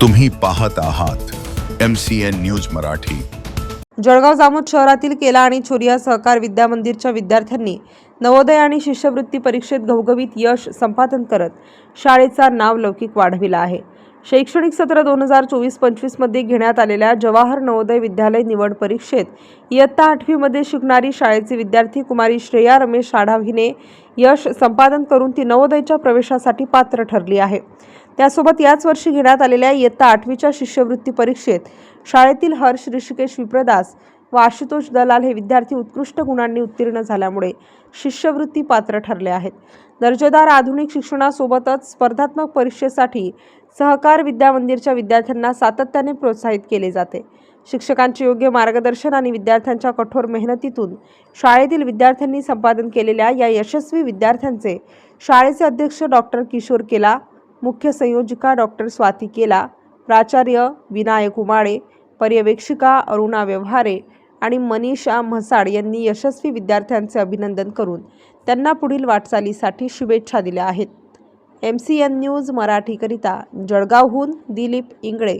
तुम्ही पाहत आहात M C N news Marathi. Jalgaon Jamod शहरातील केला आणि छोरिया सहकार विद्या मंदिरच्या विद्यार्थ्यांनी नवोदय आणि शिष्यवृत्ती परीक्षेत घवघवीत यश संपादन करत शाळेचा नाव लौकिक वाढविला आहे. शैक्षणिक सत्र दोन हजार चोवीस पंचवीसमध्ये घेण्यात आलेल्या जवाहर नवोदय विद्यालय निवड परीक्षेत इयत्ता आठवीमध्ये शिकणारी शाळेचे विद्यार्थी कुमारी श्रेया रमेश आढाव हिने यश संपादन करून ती नवोदयच्या प्रवेशासाठी पात्र ठरली आहे. त्यासोबत याच वर्षी घेण्यात आलेल्या इयत्ता आठवीच्या शिष्यवृत्ती परीक्षेत शाळेतील हर्ष ऋषिकेश विप्रदास व आशुतोष दलाल हे विद्यार्थी उत्कृष्ट गुणांनी उत्तीर्ण झाल्यामुळे शिष्यवृत्ती पात्र ठरले आहेत. दर्जेदार आधुनिक शिक्षणासोबतच स्पर्धात्मक परीक्षेसाठी सहकार विद्या मंदिरच्या विद्यार्थ्यांना सातत्याने प्रोत्साहित केले जाते. शिक्षकांचे योग्य मार्गदर्शन आणि विद्यार्थ्यांच्या कठोर मेहनतीतून शाळेतील विद्यार्थ्यांनी संपादन केलेल्या या यशस्वी विद्यार्थ्यांचे शाळेचे अध्यक्ष डॉक्टर किशोर केला मुख्य संयोजिका डॉक्टर स्वाती केला प्राचार्य विनायक उमाळे पर्यवेक्षिका अरुणा व्यवहारे आणि मनीषा म्हसाड यांनी यशस्वी विद्यार्थ्यांचे अभिनंदन करून त्यांना पुढील वाटचालीसाठी शुभेच्छा दिल्या आहेत. एम सी एन न्यूज मराठीकरिता जळगावहून दिलीप इंगळे.